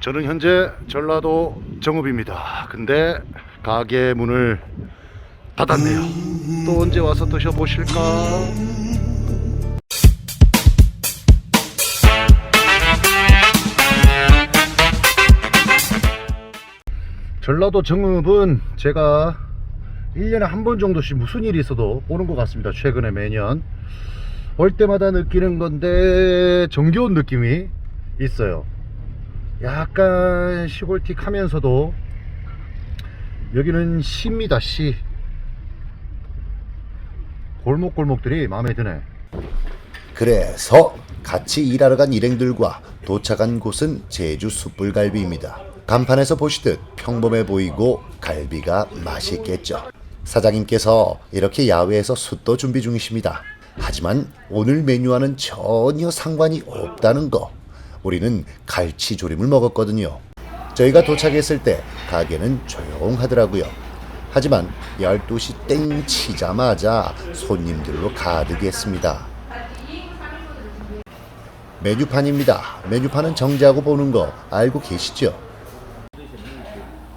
저는 현재 전라도 정읍입니다. 근데 가게 문을 닫았네요. 또 언제 와서 드셔보실까? 전라도 정읍은 제가 1년에 한 번 정도씩 무슨 일이 있어도 오는 것 같습니다. 최근에 매년. 올 때마다 느끼는 건데 정겨운 느낌이 있어요. 약간 시골틱 하면서도 여기는 시입니다, 시. 골목골목들이 마음에 드네. 그래서 같이 일하러 간 일행들과 도착한 곳은 제주 숯불갈비입니다. 간판에서 보시듯 평범해 보이고 갈비가 맛있겠죠. 사장님께서 이렇게 야외에서 숯도 준비 중이십니다. 하지만 오늘 메뉴와는 전혀 상관이 없다는 거. 우리는 갈치조림을 먹었거든요. 저희가 도착했을 때 가게는 조용하더라고요. 하지만 12시 땡 치자마자 손님들로 가득했습니다. 메뉴판입니다. 메뉴판은 정지하고 보는 거 알고 계시죠?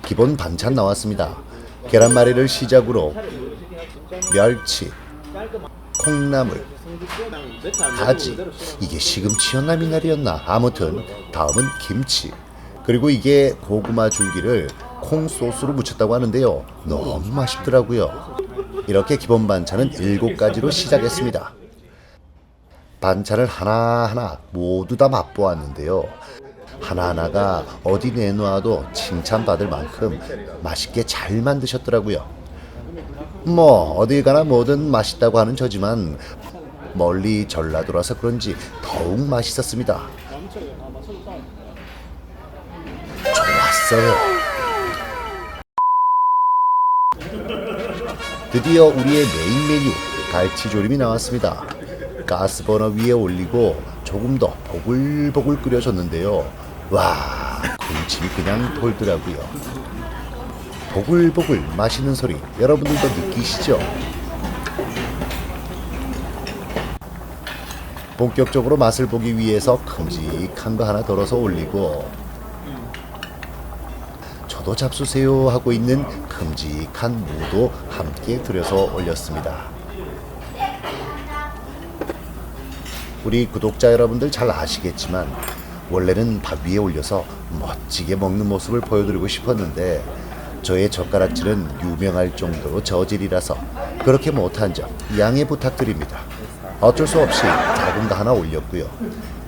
기본 반찬 나왔습니다. 계란말이를 시작으로 멸치, 콩나물, 가지. 이게 시금치였나 미나리였나? 아무튼 다음은 김치. 그리고 이게 고구마 줄기를 콩 소스로 무쳤다고 하는데요. 너무 맛있더라고요. 이렇게 기본 반찬은 일곱 가지로 시작했습니다. 반찬을 하나하나 모두 다 맛보았는데요. 하나하나가 어디 내놓아도 칭찬받을 만큼 맛있게 잘 만드셨더라고요 뭐 어딜 가나 뭐든 맛있다고 하는 저지만 멀리 전라도라서 그런지 더욱 맛있었습니다. 좋았어요. 드디어 우리의 메인 메뉴 갈치조림이 나왔습니다. 가스버너 위에 올리고 조금 더 보글보글 끓여줬는데요. 와, 군침이 그냥 돌더라고요. 보글보글 맛있는 소리 여러분들도 느끼시죠? 본격적으로 맛을 보기 위해서 큼직한 거 하나 덜어서 올리고 저도 잡수세요 하고 있는 큼직한 무도 함께 들여서 올렸습니다. 우리 구독자 여러분들 잘 아시겠지만 원래는 밥 위에 올려서 멋지게 먹는 모습을 보여드리고 싶었는데 저의 젓가락질은 유명할 정도로 저질이라서 그렇게 못한 점 양해 부탁드립니다. 어쩔 수 없이 거 하나 올렸고요.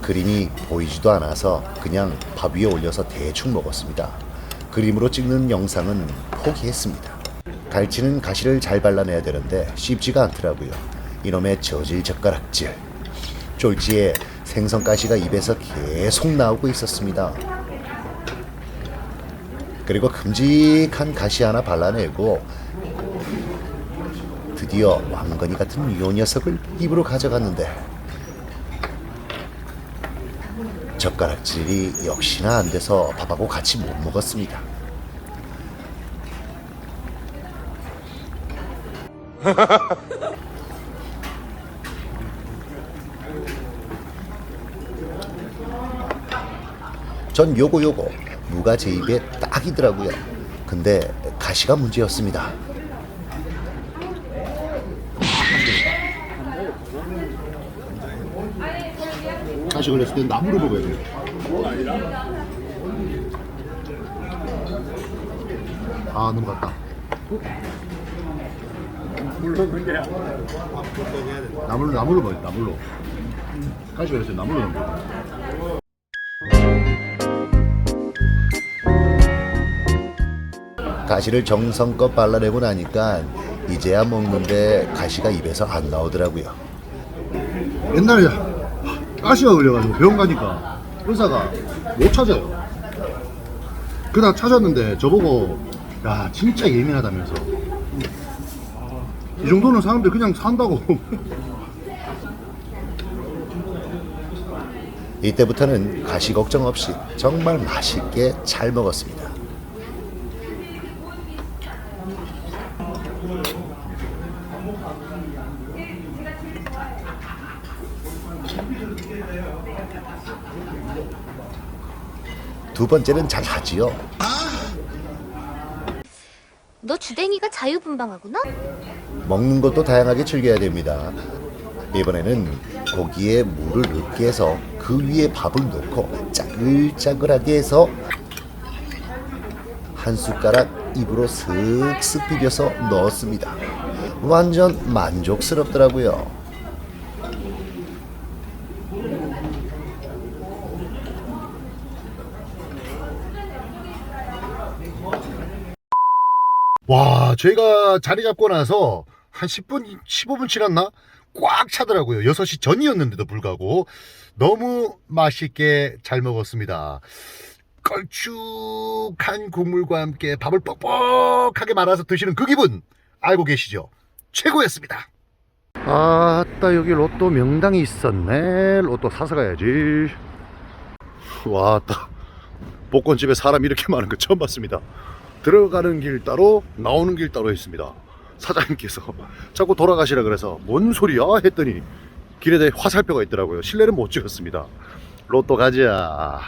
그림이 보이지도 않아서 그냥 밥 위에 올려서 대충 먹었습니다. 그림으로 찍는 영상은 포기했습니다. 갈치는 가시를 잘 발라내야 되는데 쉽지가 않더라고요. 이놈의 저질 젓가락질. 쫄지에 생선 가시가 입에서 계속 나오고 있었습니다. 그리고 큼직한 가시 하나 발라내고 드디어 왕건이 같은 요 녀석을 입으로 가져갔는데 젓가락질이 역시나 안 돼서 밥하고 같이 못 먹었습니다. 전 요거 요거 무가 제 입에 딱 이더라고요. 근데 가시가 문제였습니다. 다시 걸렸을 때 나무로 먹어야 돼. 아, 너무 같다. 나물로 나물로 먹어, 나물로. 다시 걸렸을 때 나물로 먹어. 가시를 정성껏 발라내고 나니까 이제야 먹는데 가시가 입에서 안 나오더라고요. 옛날에 가시가 걸려가지고 병원 가니까 의사가 못 찾아요. 그날 찾았는데 저보고 야 진짜 예민하다면서 이 정도는 사람들 그냥 산다고 이때부터는 가시 걱정 없이 정말 맛있게 잘 먹었습니다. 두 번째는 잘 하지요. 너 주댕이가 자유분방하구나? 먹는 것도 다양하게 즐겨야 됩니다. 이번에는 고기에 물을 넣게 해서 그 위에 밥을 넣고 짜글짜글하게 해서 한 숟가락 입으로 슥슥 비벼서 넣었습니다. 완전 만족스럽더라고요. 와, 저희가 자리 잡고 나서 한 10분, 15분 지났나? 꽉 차더라고요. 6시 전이었는데도 불구하고 너무 맛있게 잘 먹었습니다. 걸쭉한 국물과 함께 밥을 뻑뻑하게 말아서 드시는 그 기분 알고 계시죠? 최고였습니다. 아따 여기 로또 명당이 있었네. 로또 사서 가야지. 와따 복권집에 사람 이렇게 많은 거 처음 봤습니다. 들어가는 길 따로 나오는 길 따로 있습니다. 사장님께서 자꾸 돌아가시라 그래서 뭔 소리야 했더니 길에 화살표가 있더라고요. 실내는 못 찍었습니다. 로또 가자.